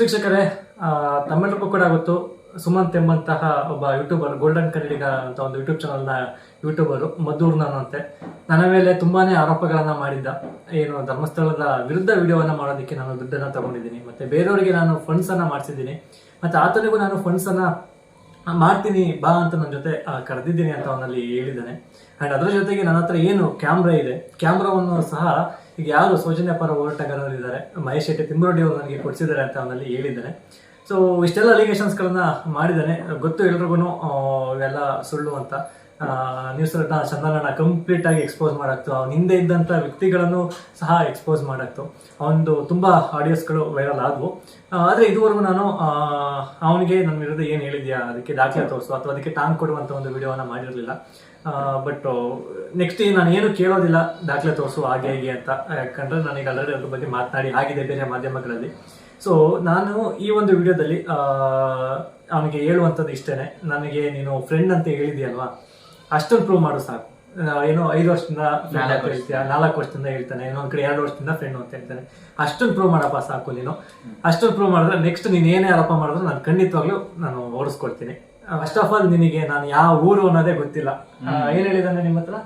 ವೀಕ್ಷಕರೇ ತಮ್ಮೆಲ್ಲರಿಗೂ ಕೂಡ ಗೊತ್ತು ಸುಮಂತ್ ಎಂಬಂತಹ ಒಬ್ಬ ಯೂಟ್ಯೂಬರ್, ಗೋಲ್ಡನ್ ಕನ್ನಡಿಗ ಅಂತ ಒಂದು ಯೂಟ್ಯೂಬ್ ಚಾನಲ್ನ ಯೂಟ್ಯೂಬರು, ಮದ್ದೂರ್ ನಾನು ನನ್ನ ಮೇಲೆ ತುಂಬಾನೇ ಆರೋಪಗಳನ್ನ ಮಾಡಿದ್ದ, ಏನು ಧರ್ಮಸ್ಥಳದ ವಿರುದ್ಧ ವಿಡಿಯೋವನ್ನ ಮಾಡೋದಕ್ಕೆ ನಾನು ದುಡ್ಡನ್ನು ತಗೊಂಡಿದ್ದೀನಿ. ಮತ್ತೆ ಬೇರೆಯವರಿಗೆ ನಾನು ಫಂಡ್ಸ್ ಅನ್ನ ಮಾಡಿಸಿದ್ದೀನಿ. ಮತ್ತೆ ಆತನಿಗೂ ನಾನು ಫಂಡ್ಸ್ ಅನ್ನ ಮಾಡ್ತೀನಿ, ಬಾ ಅಂತ ನನ್ನ ಜೊತೆ ಕರೆದಿದ್ದೀನಿ ಅಂತ ಅವನಲ್ಲಿ ಹೇಳಿದ್ದಾನೆ. ಅಂಡ್ ಅದರ ಜೊತೆಗೆ ನನ್ನ ಹತ್ರ ಏನು ಕ್ಯಾಮ್ರಾ ಇದೆ, ಕ್ಯಾಮ್ರಾವನ್ನು ಸಹ ಈಗ ಯಾರು ಸೌಜನ್ಯ ಪರ ಹೋರಾಟಗಾರರು ಇದ್ದಾರೆ? ಮಹೇಶ್ ಶೆಟ್ಟಿ ತಿಮ್ಮರೊಡ್ಡಿ ಅವರು ನನಗೆ ಕೊಡಿಸಿದ್ದಾರೆ ಅಂತ ಅವನಲ್ಲಿ ಹೇಳಿದ್ದಾನೆ ಸೊ ಇಷ್ಟೆಲ್ಲ ಅಲಿಗೇಷನ್ಸ್ಗಳನ್ನ ಮಾಡಿದ್ದಾನೆ. ಗೊತ್ತು ಎಲ್ರಿಗೂ ಇವೆಲ್ಲ ಸುಳ್ಳು ಅಂತ. ನ್ಯೂಸ್ ಚಂದನನ ಕಂಪ್ಲೀಟ್ ಆಗಿ ಎಕ್ಸ್ಪೋಸ್ ಮಾಡಾಕ್ತು. ಅವನ ಹಿಂದೆ ಇದ್ದಂಥ ವ್ಯಕ್ತಿಗಳನ್ನು ಸಹ ಎಕ್ಸ್ಪೋಸ್ ಮಾಡಾಕ್ತು. ಅವನದು ತುಂಬ ಆಡಿಯೋಸ್ಗಳು ವೈರಲ್ ಆದವು. ಆದರೆ ಇದುವರೆಗೂ ನಾನು ಅವನಿಗೆ ನನ್ನ ವಿರುದ್ಧ ಏನು ಹೇಳಿದ್ಯಾ? ಅದಕ್ಕೆ ದಾಖಲೆ ತೋರಿಸು. ಅಥವಾ ಅದಕ್ಕೆ ಟಾಂಗ್ ಕೊಡುವಂಥ ಒಂದು ವಿಡಿಯೋನ ಮಾಡಿರಲಿಲ್ಲ. ಬಟ್ ನೆಕ್ಸ್ಟ್ ನಾನು ಏನು ಕೇಳೋದಿಲ್ಲ ದಾಖಲೆ ತೋರಿಸು ಹಾಗೆ ಹೀಗೆ ಅಂತ. ಯಾಕಂದ್ರೆ ನನಗೆ ಆಲ್ರೆಡಿ ಅದ್ರ ಬಗ್ಗೆ ಮಾತನಾಡಿ ಆಗಿದೆ ಬೇರೆ ಮಾಧ್ಯಮಗಳಲ್ಲಿ. ಸೊ ನಾನು ಈ ಒಂದು ವಿಡಿಯೋದಲ್ಲಿ ಅವನಿಗೆ ಹೇಳುವಂಥದ್ದು ಇಷ್ಟೇನೆ. ನನಗೆ ನೀನು ಫ್ರೆಂಡ್ ಅಂತ ಹೇಳಿದ್ಯಲ್ವಾ ಅಷ್ಟೊಂದು ಪ್ರೂವ್ ಮಾಡು ಸಾಕು. ಏನೋ ಐದು ವರ್ಷದಿಂದ ಫ್ರೆಂಡ್ ಅಂತ ಹೇಳ್ತೀಯ ನಾಲ್ಕು ವರ್ಷದಿಂದ ಹೇಳ್ತಾನೆ. ಇನ್ನೊಂದ್ ಕಡೆ ಎರಡು ವರ್ಷದಿಂದ ಫ್ರೆಂಡ್ ಅಂತ ಹೇಳ್ತಾನೆ. ಅಷ್ಟೊಂದು ಪ್ರೂವ್ ಮಾಡಪ್ಪ ಸಾಕು ನೀನು. ಅಷ್ಟೊಂದು ಪ್ರೂವ್ ಮಾಡಿದ್ರೆ ನೆಕ್ಸ್ಟ್ ನೀನು ಏನೇ ಆರೋಪ ಮಾಡಿದ್ರೆ ನಾನು ಖಂಡಿತವಾಗ್ಲೂ ನಾನು ಓಡಿಸ್ಕೊಡ್ತೀನಿ. ಫಸ್ಟ್ ಆಫ್ ಆಲ್ ನಿನಗೆ ನಾನು ಯಾವ ಊರು ಅನ್ನೋದೇ ಗೊತ್ತಿಲ್ಲ. ಏನ್ ಹೇಳಿದಾನೆ ನಿಮ್ಮ ಹತ್ರ?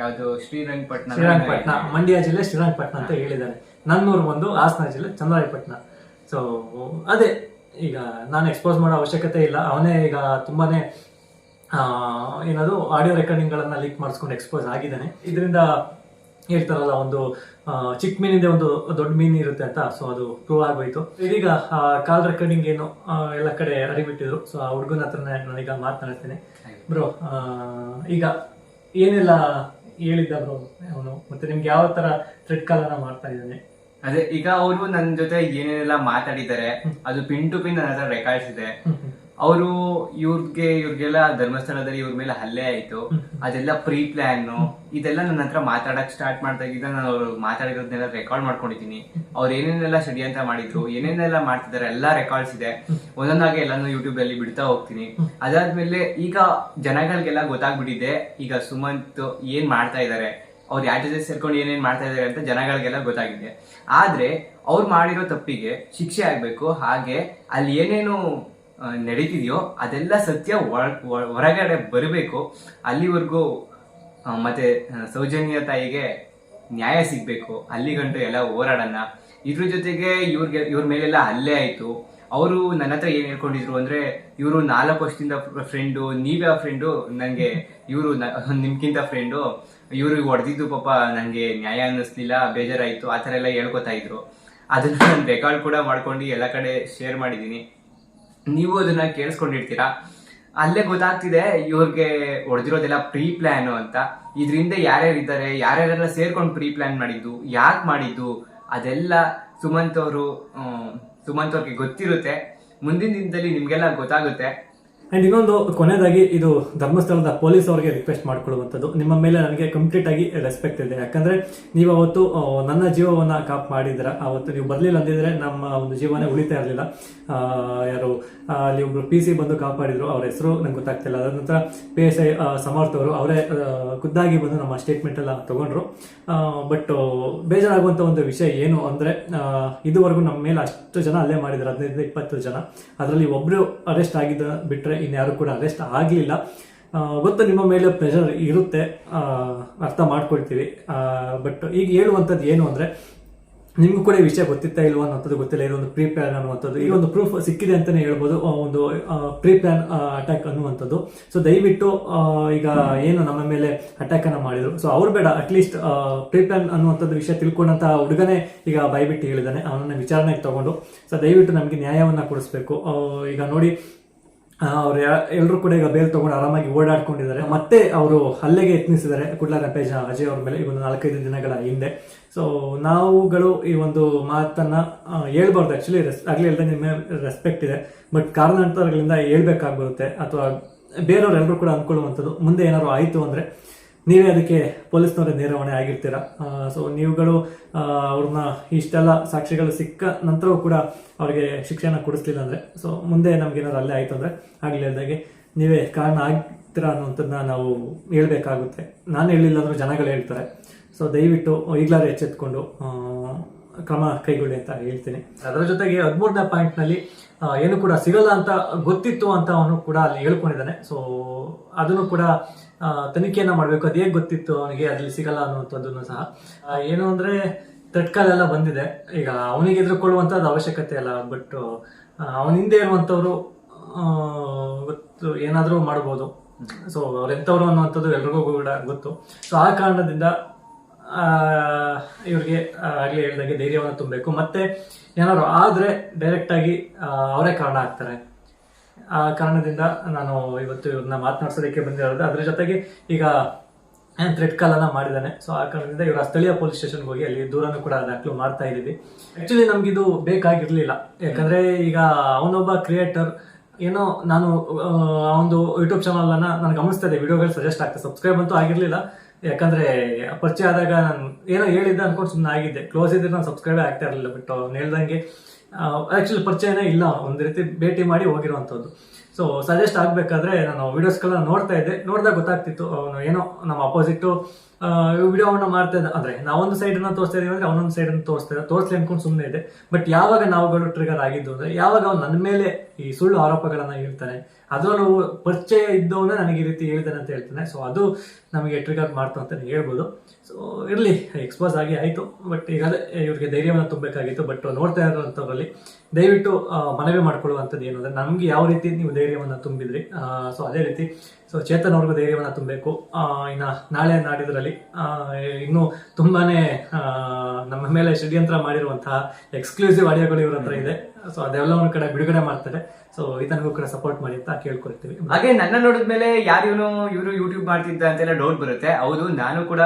ಯಾವುದು? ಶ್ರೀರಂಗಪಟ್ಟಣ ಶ್ರೀರಂಗಪಟ್ಟಣ ಮಂಡ್ಯ ಜಿಲ್ಲೆ ಶ್ರೀರಂಗಪಟ್ಟಣ ಅಂತ ಹೇಳಿದ್ದಾನೆ ನನ್ನೂರು ಬಂದು ಹಾಸನ ಜಿಲ್ಲೆ ಚಂದ್ರಾಯಪಟ್ಟಣ ಸೊ ಅದೇ ಈಗ ನಾನು ಎಕ್ಸ್ಪೋಸ್ ಮಾಡೋ ಅವಶ್ಯಕತೆ ಇಲ್ಲ. ಅವನೇ ಈಗ ತುಂಬಾನೇ ಏನದು ಆಡಿಯೋ ರೆಕಾರ್ಡಿಂಗ್ಗಳನ್ನ ಲೀಕ್ ಮಾಡಿಸ್ಕೊಂಡು ಎಕ್ಸ್ಪೋಸ್ ಆಗಿದ್ದಾನೆ. ಇದರಿಂದ ಹೇಳ್ತಾರಲ್ಲ ಒಂದು ಚಿಕ್ಕ ಮೀನಿಂದ ಒಂದು ದೊಡ್ಡ ಮೀನು ಇರುತ್ತೆ ಅಂತ ಸೊ ಅದು ಪ್ರೂವ್ ಆಗೋಯ್ತು. ಇದೀಗ ಕಾಲ್ ರೆಕಾರ್ಡಿಂಗ್ ಏನು ಎಲ್ಲ ಕಡೆ ಹರಿಬಿಟ್ಟಿದ್ರು ಸೊ ಆ ಹುಡುಗನ ಹತ್ರನೇ ನಾನೀಗ ಮಾತನಾಡ್ತೇನೆ. ಬ್ರೋ ಈಗ ಏನೆಲ್ಲ ಹೇಳಿದ್ದ ಬ್ರೋ ಅವನು? ಮತ್ತೆ ನಿಮ್ಗೆ ಯಾವ ತರ ಥ್ರೆಡ್ ಕಾಲನ್ನ ಮಾಡ್ತಾ ಇದ್ದಾನೆ? ಅದೇ ಈಗ ಅವರು ನನ್ನ ಜೊತೆ ಏನೇನೆಲ್ಲ ಮಾತಾಡಿದ್ದಾರೆ ಅದು ಪಿನ್ ಟು ಪಿನ್ ನನ್ನ ಹತ್ರ ರೆಕಾರ್ಡ್ಸ್ ಇದೆ. ಅವರು ಇವ್ರಿಗೆ ಇವ್ರಿಗೆಲ್ಲ ಧರ್ಮಸ್ಥಳದಲ್ಲಿ ಇವ್ರ ಮೇಲೆ ಹಲ್ಲೆ ಆಯ್ತು. ಅದೆಲ್ಲ ಪ್ರೀ ಪ್ಲಾನ್ ಇದೆಲ್ಲ ನನ್ನ ಹತ್ರ ಮಾತಾಡಕ್ ಸ್ಟಾರ್ಟ್ ಮಾಡ್ದಾಗಿದ್ದ ನಾನು ಅವ್ರು ಮಾತಾಡಿರೋದನ್ನೆಲ್ಲ ರೆಕಾರ್ಡ್ ಮಾಡ್ಕೊಂಡಿದ್ದೀನಿ. ಅವ್ರು ಏನೇನೆಲ್ಲ ಅಂತ ಮಾಡಿದ್ರು ಏನೇನೆಲ್ಲ ಮಾಡ್ತಿದ್ದಾರೆ ಎಲ್ಲ ರೆಕಾರ್ಡ್ಸ್ ಇದೆ. ಒಂದೊಂದಾಗಿ ಎಲ್ಲಾನು ಯೂಟ್ಯೂಬ್ ಅಲ್ಲಿ ಬಿಡ್ತಾ ಹೋಗ್ತೀನಿ. ಅದಾದ್ಮೇಲೆ ಈಗ ಜನಗಳಿಗೆಲ್ಲ ಗೊತ್ತಾಗ್ಬಿಟ್ಟಿದೆ ಈಗ ಸುಮಂತ್ ಏನ್ ಮಾಡ್ತಾ ಇದ್ದಾರೆ ಅವ್ರು ಯಾರ ಜೊತೆ ಸೇರ್ಕೊಂಡು ಏನೇನ್ ಮಾಡ್ತಾ ಇದ್ದಾರೆ ಅಂತ ಜನಗಳಿಗೆಲ್ಲ ಗೊತ್ತಾಗಿದೆ. ಆದ್ರೆ ಅವ್ರು ಮಾಡಿರೋ ತಪ್ಪಿಗೆ ಶಿಕ್ಷೆ ಆಗ್ಬೇಕು. ಹಾಗೆ ಅಲ್ಲಿ ಏನೇನು ನಡೀತಿದೆಯೋ ಅದೆಲ್ಲ ಸತ್ಯ ಹೊರಗಡೆ ಬರಬೇಕು. ಅಲ್ಲಿವರೆಗೂ ಆ, ಮತ್ತೆ ಸೌಜನ್ಯ ತಾಯಿಗೆ ನ್ಯಾಯ ಸಿಗ್ಬೇಕು. ಅಲ್ಲಿ ಗಂಟು ಎಲ್ಲ ಹೋರಾಡೋಣ. ಇದ್ರ ಜೊತೆಗೆ ಇವ್ರಿಗೆ ಇವ್ರ ಮೇಲೆಲ್ಲ ಹಲ್ಲೆ ಆಯ್ತು. ಅವರು ನನ್ನ ಹತ್ರ ಏನ್ ಹೇಳ್ಕೊಂಡಿದ್ರು ಅಂದ್ರೆ ಇವರು ನಾಲ್ಕು ವರ್ಷದಿಂದ ಫ್ರೆಂಡು ನೀವ್ಯಾವ ಫ್ರೆಂಡು ನಂಗೆ ಇವರು ನಿಮ್ಗಿಂತ ಫ್ರೆಂಡು ಇವರು ಹೊಡೆದಿದ್ದು ಪಾಪ ನಂಗೆ ನ್ಯಾಯ ಅನ್ನಿಸ್ಲಿಲ್ಲ ಬೇಜಾರಾಯ್ತು ಆ ಥರ ಎಲ್ಲ ಹೇಳ್ಕೊತಾ ಇದ್ರು. ಅದನ್ನ ನಾನು ರೆಕಾರ್ಡ್ ಕೂಡ ಮಾಡ್ಕೊಂಡು ಎಲ್ಲ ಕಡೆ ಶೇರ್ ಮಾಡಿದ್ದೀನಿ. ನೀವು ಅದನ್ನ ಕೇಳಿಸ್ಕೊಂಡಿರ್ತೀರಾ? ಅಲ್ಲೇ ಗೊತ್ತಾಗ್ತಿದೆ ಇವ್ರಿಗೆ ಹೊಡೆದಿರೋದೆಲ್ಲ ಪ್ರೀ ಪ್ಲಾನ್ ಅಂತ. ಇದರಿಂದ ಯಾರ್ಯಾರು ಇದ್ದಾರೆ, ಯಾರ್ಯಾರೆಲ್ಲ ಸೇರ್ಕೊಂಡು ಪ್ರೀ ಪ್ಲಾನ್ ಮಾಡಿದ್ದು, ಯಾಕೆ ಮಾಡಿದ್ದು, ಅದೆಲ್ಲ ಸುಮಂತ್ ಅವರು ಸುಮಂತ್ ಅವ್ರಿಗೆ ಗೊತ್ತಿರುತ್ತೆ. ಮುಂದಿನ ದಿನದಲ್ಲಿ ನಿಮ್ಗೆಲ್ಲ ಗೊತ್ತಾಗುತ್ತೆ. ಅಂಡ್ ಇನ್ನೊಂದು ಕೊನೆಯದಾಗಿ ಇದು ಧರ್ಮಸ್ಥಳದ ಪೊಲೀಸ್ ಅವರಿಗೆ ರಿಕ್ವೆಸ್ಟ್ ಮಾಡ್ಕೊಳ್ಳುವಂಥದ್ದು. ನಿಮ್ಮ ಮೇಲೆ ನನಗೆ ಕಂಪ್ಲೀಟ್ ಆಗಿ ರೆಸ್ಪೆಕ್ಟ್ ಇದೆ. ಯಾಕಂದ್ರೆ ನೀವು ಅವತ್ತು ನನ್ನ ಜೀವವನ್ನ ಕಾಪ್ ಮಾಡಿದ್ರ ಅವತ್ತು ನೀವು ಬರ್ಲಿಲ್ಲ ಅಂದಿದ್ರೆ ನಮ್ಮ ಒಂದು ಜೀವನ ಉಳಿತಾ ಇರಲಿಲ್ಲ. ಯಾರು ಅಲ್ಲಿ ಒಬ್ರು ಪಿ ಸಿ ಬಂದು ಕಾಪಾಡಿದ್ರು. ಅವ್ರ ಹೆಸರು ನಂಗೆ ಗೊತ್ತಾಗ್ತಿಲ್ಲ. ಅದರ ನಂತರ ಪಿ ಎಸ್ ಐ ಸಮರ್ಥ ಅವರು ಅವರೇ ಖುದ್ದಾಗಿ ಬಂದು ನಮ್ಮ ಸ್ಟೇಟ್ಮೆಂಟ್ ಎಲ್ಲ ತಗೊಂಡ್ರು. ಬಟ್ ಬೇಜಾರಾಗುವಂಥ ಒಂದು ವಿಷಯ ಏನು ಅಂದ್ರೆ ಇದುವರೆಗೂ ನಮ್ಮ ಮೇಲೆ ಅಷ್ಟು ಜನ ಅಲ್ಲೇ ಮಾಡಿದ್ರು. ಹದಿನೈದು ಇಪ್ಪತ್ತು ಜನ. ಅದರಲ್ಲಿ ಒಬ್ರು ಅರೆಸ್ಟ್ ಆಗಿದ್ದ ಬಿಟ್ರೆ ಇನ್ಯಾರು ಕೂಡ ಅರೆಸ್ಟ್ ಆಗಲಿಲ್ಲ. ಗೊತ್ತು ನಿಮ್ಮ ಮೇಲೆ ಪ್ರೆಷರ್ ಇರುತ್ತೆ. ಅರ್ಥ ಮಾಡ್ಕೊಳ್ತೀವಿ. ಬಟ್ ಈಗ ಹೇಳುವಂಥದ್ದು ಏನು ಅಂದರೆ, ನಿಮ್ಗೂ ಕೂಡ ಈ ವಿಷಯ ಗೊತ್ತಿತ್ತಾ ಇಲ್ವಾ ಅನ್ನೋದು ಗೊತ್ತಿಲ್ಲ. ಇದೊಂದು ಪ್ರೀ ಪ್ಲಾನ್ ಅನ್ನುವಂಥದ್ದು. ಈ ಒಂದು ಪ್ರೂಫ್ ಸಿಕ್ಕಿದೆ ಅಂತಲೇ ಹೇಳ್ಬೋದು. ಒಂದು ಪ್ರೀ ಪ್ಲಾನ್ ಅಟ್ಯಾಕ್ ಅನ್ನುವಂಥದ್ದು. ಸೊ ದಯವಿಟ್ಟು ಈಗ ಏನು ನಮ್ಮ ಮೇಲೆ ಅಟ್ಯಾಕ್ ಮಾಡಿದ್ರು. ಸೊ ಅವ್ರು ಬೇಡ. ಅಟ್ಲೀಸ್ಟ್ ಪ್ರೀ ಪ್ಲಾನ್ ಅನ್ನುವಂಥದ್ದು ವಿಷಯ ತಿಳ್ಕೊಂಡಂತಹ ಹುಡುಗನೇ ಈಗ ಬಯಬಿಟ್ಟು ಹೇಳಿದಾನೆ. ಅವನನ್ನ ವಿಚಾರಣೆಗೆ ತಗೊಂಡು. ಸೊ ದಯವಿಟ್ಟು ನಮಗೆ ನ್ಯಾಯವನ್ನು ಕೊಡಿಸ್ಬೇಕು. ಈಗ ನೋಡಿ ಅವ್ರು ಎಲ್ಲರೂ ಕೂಡ ಈಗ ಬೇಲ್ ತಗೊಂಡು ಆರಾಮಾಗಿ ಓಡಾಡ್ಕೊಂಡಿದ್ದಾರೆ. ಮತ್ತೆ ಅವರು ಹಲ್ಲೆಗೆ ಯತ್ನಿಸಿದ್ದಾರೆ. ಕುಡ್ಲ ರಪೇಜ ಅಜಯ್ ಅವ್ರ ಮೇಲೆ ಒಂದು ನಾಲ್ಕೈದು ದಿನಗಳ ಹಿಂದೆ. ಸೊ ನಾವುಗಳು ಈ ಒಂದು ಮಾತನ್ನ ಹೇಳ್ಬಾರ್ದು. ಆಕ್ಚುಲಿ ರೆಸ್ ಆಗಲಿ ನಿಮ್ಮ ರೆಸ್ಪೆಕ್ಟ್ ಇದೆ. ಬಟ್ ಕಾರಣಾಂತರಗಳಿಂದ ಹೇಳ್ಬೇಕಾಗ್ಬರುತ್ತೆ. ಅಥವಾ ಬೇರೆಯವ್ರೆಲ್ಲರೂ ಕೂಡ ಅಂದ್ಕೊಳ್ಳುವಂಥದ್ದು. ಮುಂದೆ ಏನಾದ್ರು ಆಯಿತು ಅಂದ್ರೆ ನೀವೇ ಅದಕ್ಕೆ ಪೊಲೀಸ್ನವರೇ ನೇರ ಹೊಣೆ ಆಗಿರ್ತೀರ ಸೊ ನೀವುಗಳು ಅವ್ರನ್ನ ಇಷ್ಟೆಲ್ಲ ಸಾಕ್ಷಿಗಳು ಸಿಕ್ಕ ನಂತರವೂ ಕೂಡ ಅವರಿಗೆ ಶಿಕ್ಷೆನ ಕೊಡಿಸ್ಲಿಲ್ಲ ಅಂದರೆ ಸೊ ಮುಂದೆ ನಮ್ಗೇನಾದ್ರು ಅಲ್ಲೇ ಆಯಿತು ಅಂದರೆ ಆಗಲಿ ಇದ್ದಾಗೆ ನೀವೇ ಕಾರಣ ಆಗ್ತೀರ ಅನ್ನೋಂಥದ್ದನ್ನ ನಾವು ಹೇಳಬೇಕಾಗುತ್ತೆ. ನಾನು ಹೇಳಿಲ್ಲ ಅಂದ್ರೆ ಜನಗಳು ಹೇಳ್ತಾರೆ. ಸೊ ದಯವಿಟ್ಟು ಈಗಲಾರು ಎಚ್ಚೆತ್ಕೊಂಡು ಕ್ರಮ ಕೈಗೊಳ್ಳಿ ಅಂತ ಹೇಳ್ತೀನಿ. ಅದರ ಜೊತೆಗೆ ಹದಿಮೂರನೇ ಪಾಯಿಂಟ್ನಲ್ಲಿ ಏನು ಕೂಡ ಸಿಗಲ್ಲ ಅಂತ ಗೊತ್ತಿತ್ತು ಅಂತ ಅವನು ಕೂಡ ಅಲ್ಲಿ ಹೇಳ್ಕೊಂಡಿದ್ದಾನೆ. ಸೊ ಅದನ್ನು ಕೂಡ ತನಿಖೆಯನ್ನ ಮಾಡಬೇಕು. ಅದು ಹೇಗೆ ಗೊತ್ತಿತ್ತು? ಅವನಿಗೆ ಅದ್ರಲ್ಲಿ ಸಿಗಲ್ಲ ಅನ್ನುವಂಥದ್ದನ್ನು ಸಹ. ಏನು ಅಂದ್ರೆ ತಟ್ಕಾಲೆಲ್ಲ ಬಂದಿದೆ. ಈಗ ಅವನಿಗೆ ಎದುರುಕೊಳ್ಳುವಂಥದ್ದು ಅವಶ್ಯಕತೆ ಇಲ್ಲ ಬಟ್ ಅವನ ಹಿಂದೆ ಇರುವಂಥವ್ರು ಆ, ಗೊತ್ತು ಏನಾದರೂ ಮಾಡ್ಬೋದು. ಸೊ ಅವ್ರೆಂಥವ್ರು ಅನ್ನುವಂಥದ್ದು ಎಲ್ರಿಗೂ ಕೂಡ ಗೊತ್ತು. ಸೊ ಆ ಕಾರಣದಿಂದ ಇವ್ರಿಗೆ ಆಗಲೇ ಹೇಳಿದಾಗೆ ಧೈರ್ಯವನ್ನು ತುಂಬಬೇಕು. ಮತ್ತೆ ಏನಾದ್ರು ಆದ್ರೆ ಡೈರೆಕ್ಟ್ ಆಗಿ ಅವರೇ ಕಾರಣ ಆಗ್ತಾರೆ. ಆ ಕಾರಣದಿಂದ ನಾನು ಇವತ್ತು ಇವ್ರನ್ನ ಮಾತನಾಡ್ಸೋದಕ್ಕೆ ಬಂದಿರೋದು. ಅದ್ರ ಜೊತೆಗೆ ಈಗ ಥ್ರೆಡ್ ಕಾಲ್ ಕಾಲನ್ನ ಮಾಡಿದ್ದಾನೆ. ಸೊ ಆ ಕಾರಣದಿಂದ ಇವರ ಸ್ಥಳೀಯ ಪೊಲೀಸ್ ಸ್ಟೇಷನ್ಗೆ ಹೋಗಿ ಅಲ್ಲಿ ದೂರನ್ನು ಕೂಡ ದಾಖಲು ಮಾಡ್ತಾ ಇದ್ದೀವಿ. ಆಕ್ಚುಲಿ ನಮ್ಗಿದು ಬೇಕಾಗಿರಲಿಲ್ಲ. ಯಾಕಂದ್ರೆ ಈಗ ಅವನೊಬ್ಬ ಕ್ರಿಯೇಟರ್ ಏನೋ ನಾನು ಒಂದು ಯೂಟ್ಯೂಬ್ ಚಾನಲ್ ಅನ್ನ ನಾನು ಗಮನಿಸ್ತಾ ಇದ್ದೆ. ವಿಡಿಯೋಗಳು ಸಜೆಸ್ಟ್ ಆಗ್ತದೆ ಸಬ್ಸ್ಕ್ರೈಬ್ ಅಂತೂ ಆಗಿರಲಿಲ್ಲ. ಯಾಕಂದ್ರೆ, ಪರಿಚಯ ಆದಾಗ ನಾನು ಏನೋ ಹೇಳಿದ್ದೆ ಅನ್ಕೊಂಡು ಸುಮ್ಮನೆ ಆಗಿದ್ದೆ. ಕ್ಲೋಸ್ ಇದ್ರೆ ನಾನು ಸಬ್ಸ್ಕ್ರೈಬ್ ಆಗ್ತಾ ಇರಲಿಲ್ಲ ಬಟ್ ಅವ್ರು ಹೇಳ್ದಂಗೆ ಆಕ್ಚುಲಿ ಪರಿಚಯನೇ ಇಲ್ಲ. ಒಂದು ರೀತಿ ಭೇಟಿ ಮಾಡಿ ಹೋಗಿರುವಂಥದ್ದು. ಸೊ ಸಜೆಸ್ಟ್ ಆಗಬೇಕಾದ್ರೆ ನಾನು ವಿಡಿಯೋಸ್ಗಳನ್ನ ನೋಡ್ತಾ ಇದ್ದೆ. ನೋಡಿದಾಗ ಗೊತ್ತಾಗ್ತಿತ್ತು, ಅವನು ಏನೋ ನಮ್ಮ ಅಪೋಸಿಟ್ ವಿಡಿಯೋವನ್ನ ಮಾಡ್ತಾ ಇದ್ದ. ಅಂದ್ರೆ ನಾವೊಂದು ಸೈಡ್ ಅನ್ನ ತೋರಿಸ್ತಾ ಇದೀವಿ ಅಂದ್ರೆ ಅವನೊಂದು ಸೈಡ್ ಅನ್ನು ತೋರಿಸ್ತಾ ಇದ್ದ. ತೋರಿಸ್ಲಿ ಅನ್ಕೊಂಡು ಸುಮ್ಮನೆ ಇದೆ ಬಟ್ ಯಾವಾಗ ನಾವುಗಳು ಟ್ರಿಗರ್ ಆಗಿದ್ದು ಅಂದ್ರೆ, ಯಾವಾಗ ಅವ್ನು ನನ್ನ ಮೇಲೆ ಈ ಸುಳ್ಳು ಆರೋಪಗಳನ್ನ ಹೇಳ್ತಾನೆ, ಅದರಲ್ಲೂ ಪರಿಚಯ ಇದ್ದವನ್ನ ನನಗೆ ಈ ರೀತಿ ಹೇಳ್ತಾನೆ ಅಂತ ಹೇಳ್ತಾನೆ. ಸೊ ಅದು ನಮಗೆ ಟ್ರಿಗರ್ ಮಾಡ್ತು ಅಂತ ಹೇಳ್ಬೋದು. ಸೊ ಇರಲಿ ಎಕ್ಸ್ಪೋಸ್ ಆಗಿ ಆಯಿತು. ಬಟ್ ಈಗ ಅದೇ ಇವ್ರಿಗೆ ಧೈರ್ಯವನ್ನು ತುಂಬಬೇಕಾಗಿತ್ತು. ಬಟ್ ನೋಡ್ತಾ ಇರೋಂಥವ್ರಲ್ಲಿ ದಯವಿಟ್ಟು ಮನವಿ ಮಾಡ್ಕೊಳ್ಳುವಂಥದ್ದು ಏನು ನಮಗೆ ಯಾವ ರೀತಿ ನೀವು ಧೈರ್ಯವನ್ನು ತುಂಬಿದ್ರಿ? ಸೊ ಅದೇ ರೀತಿ ಸೊ ಚೇತನ್ ಅವ್ರಿಗೂ ಧೈರ್ಯವನ್ನು ತುಂಬಬೇಕು. ಇನ್ನು ನಾಳೆ ನಾಡಿದ್ರಲ್ಲಿ ಇನ್ನೂ ತುಂಬಾನೇ ನಮ್ಮ ಮೇಲೆ ಷಡ್ಯಂತ್ರ ಮಾಡಿರುವಂತಹ ಎಕ್ಸ್ಕ್ಲೂಸಿವ್ ಆಡಿಯೋಗಳು ಇವ್ರ ಹತ್ರ ಇದೆ. ಸೊ ಅದೆಲ್ಲವನ್ನು ಕಡೆ ಬಿಡುಗಡೆ ಮಾಡ್ತಾರೆ. ಸೊ ಇದನ್ಗೂ ಕೂಡ ಸಪೋರ್ಟ್ ಮಾಡಿ ಅಂತ ಕೇಳ್ಕೊಳ್ತೀವಿ. ಹಾಗೆ ನನ್ನ ನೋಡಿದ್ಮೇಲೆ ಯಾರು ಇವನು ಇವರು ಯೂಟ್ಯೂಬ್ ಮಾಡ್ತಿದ್ದ ಅಂತೆಲ್ಲ ಡೌಟ್ ಬರುತ್ತೆ. ಹೌದು, ನಾನು ಕೂಡ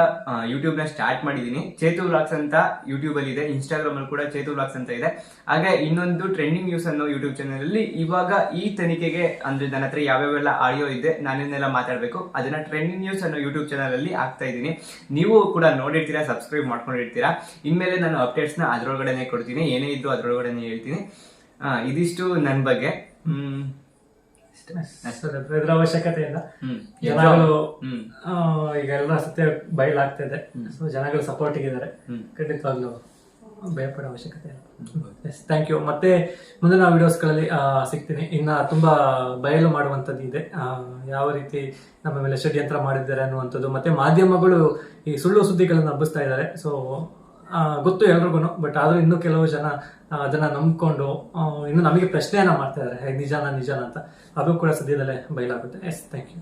ಯೂಟ್ಯೂಬ್ನ ಸ್ಟಾರ್ಟ್ ಮಾಡಿದೀನಿ ಚೇತು ವ್ಲಾಗ್ಸ್ ಅಂತ ಯೂಟ್ಯೂಬ್ ಅಲ್ಲಿ ಇದೆ. ಇನ್ಸ್ಟಾಗ್ರಾಮ್ ಅಲ್ಲಿ ಕೂಡ ಚೇತು ವ್ಲಾಗ್ಸ್ ಅಂತ ಇದೆ. ಹಾಗೆ ಇನ್ನೊಂದು ಟ್ರೆಂಡಿಂಗ್ ನ್ಯೂಸ್ ಅನ್ನೋ ಯೂಟ್ಯೂಬ್ ಚಾನಲ್ ಅಲ್ಲಿ ಇವಾಗ ಈ ತನಿಖೆಗೆ, ಅಂದ್ರೆ ನನ್ನ ಹತ್ರ ಯಾವ್ಯಾವೆಲ್ಲ ಆಡಿಯೋ ಇದೆ ನಾನೇನೆಲ್ಲ ಮಾತಾಡಬೇಕು. ಅದನ್ನ ಟ್ರೆಂಡಿಂಗ್ ನ್ಯೂಸ್ ಅನ್ನೋ ಯೂಟ್ಯೂಬ್ ಚಾನಲ್ ಅಲ್ಲಿ ಆಗ್ತಾ ಇದ್ದೀನಿ. ನೀವು ಕೂಡ ನೋಡಿರ್ತೀರಾ ಸಬ್ಸ್ಕ್ರೈಬ್ ಮಾಡ್ಕೊಂಡಿರ್ತೀರಾ. ಇನ್ಮೇಲೆ ನಾನು ಅಪ್ಡೇಟ್ಸ್ನ ಅದ್ರೊಳಗಡೆನೆ ಕೊಡ್ತೀನಿ. ಏನೇ ಇದ್ದು ಅದ್ರೊಳಗಡೆನೆ ಹೇಳ್ತೀನಿ. ಇದಿಷ್ಟು ನನ್ನ ಬಗ್ಗೆ. ಇದ್ರ ಅವಶ್ಯಕತೆ ಇಲ್ಲ ಜನಗಳು ಈಗ ಎಲ್ಲ ಸತ್ಯ ಬಯಲಾಗ್ತಿದೆ ಇದೆ. ಜನಗಳು ಸಪೋರ್ಟ್ ಇದ್ದಾರೆ. ಖಂಡಿತವಾಗ್ಲೂ. ಭಯಪಡೋ ಅವಶ್ಯಕತೆ ಇಲ್ಲ. ಥ್ಯಾಂಕ್ ಯು ಮತ್ತೆ ಮುಂದಿನ ವಿಡಿಯೋಸ್ಗಳಲ್ಲಿ ಸಿಗ್ತೀನಿ. ಇನ್ನ ತುಂಬಾ ಬಯಲು ಮಾಡುವಂಥದ್ದು ಇದೆ. ಯಾವ ರೀತಿ ನಮ್ಮ ಮೇಲೆ ಷಡ್ಯಂತ್ರ ಮಾಡಿದ್ದಾರೆ ಅನ್ನುವಂಥದ್ದು. ಮತ್ತೆ ಮಾಧ್ಯಮಗಳು ಈ ಸುಳ್ಳು ಸುದ್ದಿಗಳನ್ನು ಹಬ್ಬಿಸ್ತಾ ಇದ್ದಾರೆ. ಸೊ ಗೊತ್ತು ಎಲ್ರಿಗೂ ಬಟ್ ಆದರೂ ಇನ್ನೂ ಕೆಲವು ಜನ ಅದನ್ನ ನಂಬ್ಕೊಂಡು ಇನ್ನು ನಮಗೆ ಪ್ರಶ್ನೆಯನ್ನ ಮಾಡ್ತಾ ಇದ್ದಾರೆ. ನಿಜಾನ ನಿಜಾನ ಅಂತ. ಅದು ಕೂಡ ಸದ್ಯದಲ್ಲೇ ಬಯಲಾಗುತ್ತೆ. Yes thank you